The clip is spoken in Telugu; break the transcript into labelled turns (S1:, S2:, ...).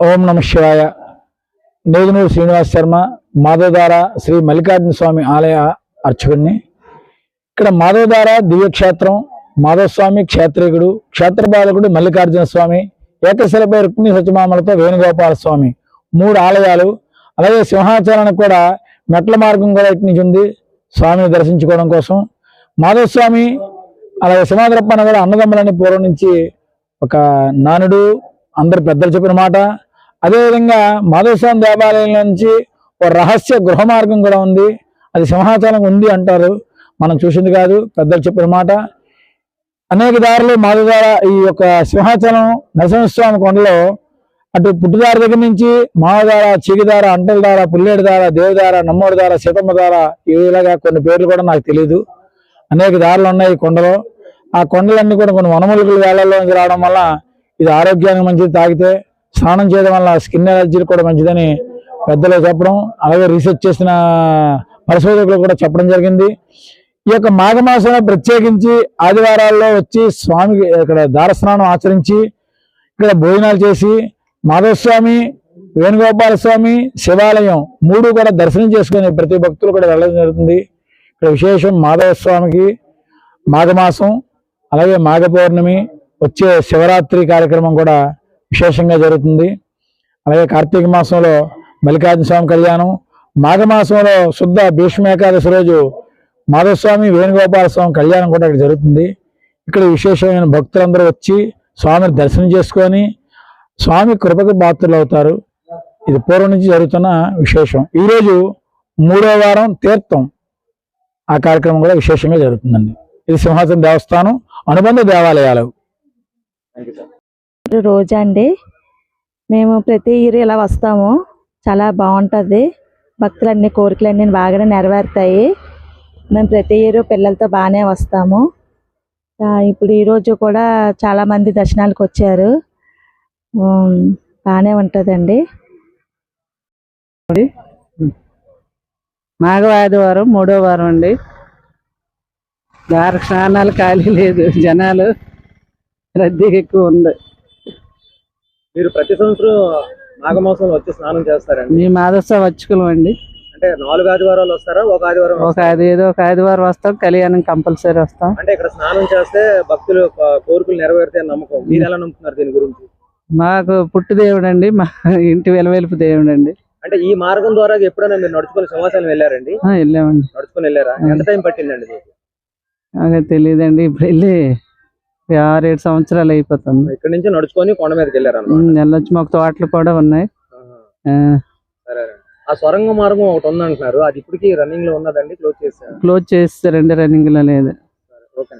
S1: ఓం నమ శివాయ. నేదునూరు శ్రీనివాస్ శర్మ మాధవధార శ్రీ మల్లికార్జున స్వామి ఆలయ అర్చకుడిని ఇక్కడ మాధవధార దివ్యక్షేత్రం మాధవస్వామి క్షేత్రికుడు క్షేత్రపాలకుడు మల్లికార్జున స్వామి ఏకశిలపై రుక్మి సత్యమామలతో వేణుగోపాల స్వామి. మూడు ఆలయాలు అలాగే సింహాచలానికి కూడా మెట్ల మార్గం కూడా ఇటు నుంచి ఉంది స్వామిని దర్శించుకోవడం కోసం. మాధవస్వామి అలాగే సింహాద్రప్పన్న కూడా అన్నదమ్ములని పూర్వం నుంచి ఒక నానుడు అందరు పెద్దలు చెప్పిన మాట. అదేవిధంగా మాధవస్వామి దేవాలయం నుంచి ఒక రహస్య గృహ మార్గం కూడా ఉంది. అది సింహాచలం ఉంది అంటారు. మనం చూసింది కాదు పెద్దలు చెప్పిన మాట. అనేక దారులు మాధవదార ఈ యొక్క సింహాచలం నరసింహస్వామి కొండలో అటు పుట్టుదార దగ్గర నుంచి మావదార చీగిదార అంటలదార పుల్లేడుదార దేవదార నమ్మోడిదార సీతమ్మదార ఇలాగా కొన్ని పేర్లు కూడా నాకు తెలియదు అనేక దారులు ఉన్నాయి ఈ కొండలో. ఆ కొండలన్నీ కూడా కొన్ని వనమూలికలు వేళల్లో రావడం వల్ల ఇది ఆరోగ్యానికి మంచిది తాగితే స్నానం చేయడం వల్ల స్కిన్ ఎలర్జీలు కూడా మంచిదని పెద్దలు చెప్పడం. అలాగే రీసెర్చ్ చేసిన పరిశోధకులు కూడా చెప్పడం జరిగింది. ఈ యొక్క మాఘమాసంలో ప్రత్యేకించి ఆదివారాల్లో వచ్చి స్వామికి ఇక్కడ దారస్నానం ఆచరించి ఇక్కడ భోజనాలు చేసి మాధవస్వామి వేణుగోపాల స్వామి శివాలయం మూడు కూడా దర్శనం చేసుకుని ప్రతి భక్తులు కూడా వెళ్ళడం జరుగుతుంది. ఇక్కడ విశేషం మాధవ స్వామికి మాఘమాసం అలాగే మాఘ పౌర్ణమి వచ్చే శివరాత్రి కార్యక్రమం కూడా విశేషంగా జరుగుతుంది. అలాగే కార్తీక మాసంలో మల్లికార్జున స్వామి కళ్యాణం మాఘమాసంలో శుద్ధ భీష్మ ఏకాదశి రోజు మాధవస్వామి వేణుగోపాల స్వామి కళ్యాణం కూడా ఇక్కడ జరుగుతుంది. ఇక్కడ విశేషమైన భక్తులందరూ వచ్చి స్వామిని దర్శనం చేసుకొని స్వామి కృపకు పాత్రలు అవుతారు. ఇది పూర్వం నుంచి జరుగుతున్న విశేషం. ఈరోజు మూడో వారం తీర్థం. ఆ కార్యక్రమం కూడా విశేషంగా జరుగుతుందండి. ఇది సింహాచలం దేవస్థానం అనుబంధ దేవాలయాలు.
S2: రోజా అండి. మేము ప్రతి ఇయర్ ఇలా వస్తాము. చాలా బాగుంటుంది. భక్తులన్నీ కోరికలన్నీ బాగానే నెరవేరుతాయి. మేము ప్రతి ఇయర్ పిల్లలతో బాగానే వస్తాము. ఇప్పుడు ఈరోజు కూడా చాలా మంది దర్శనాలకు వచ్చారు. బాగానే ఉంటుందండి.
S3: మాఘ ఆదివారం మూడో వారం అండి. దారి స్నానాలు ఖాళీ లేదు. జనాలు రద్దీ ఎక్కువ ఉంది.
S4: మీరు ప్రతి సంవత్సరం మాఘమాసంలో వచ్చి స్నానం చేస్తారండి?
S3: మీ మాదస్స వచ్చుకులం అండి.
S4: అంటే నాలుగు ఆదివారాలు వస్తారా? ఒక ఆదివారం
S3: ఒక
S4: వస్తారా?
S3: అది ఏదో ఒక ఆదివారం వస్తాం కళ్యాణం కంపల్సరీ వస్తాం.
S4: అంటే ఇక్కడ స్నానం చేస్తే భక్తులు కో- కోరికలు నెరవేరుతాయని నమ్మకం. మీరు ఎలా నమ్ముతున్నారు దీని గురించి?
S3: మాకు పుట్టు దేవుడు అండి మా ఇంటి వెలవెలుపు దేవుడు అండి.
S4: అంటే ఈ మార్గం ద్వారా ఎప్పుడైనా మీరు నడుచుకొని సింహాసనం వెళ్ళారండి?
S3: వెళ్ళామండి.
S4: నడుచుకొని వెళ్ళారా? ఎంత టైం పట్టిందండి మీకు?
S3: నాకు తెలియదండి ఇప్పుడు వెళ్ళి ఆరేడు సంవత్సరాలు అయిపోతుంది.
S4: ఇక్కడ నుంచి నడుచుకొని కొండ మీదకి వెళ్ళారు
S3: వెళ్ళొచ్చి. మాకు తోటలు కూడా ఉన్నాయి. ఆ,
S4: సరే ఆ సొరంగ మార్గం ఒకటి ఉందంటున్నారు. అది ఇప్పటికి రన్నింగ్లో ఉన్నదండి? క్లోజ్ చేశారు?
S3: క్లోజ్ చేస్తారండి రన్నింగ్లో లేదు.
S4: ఓకే.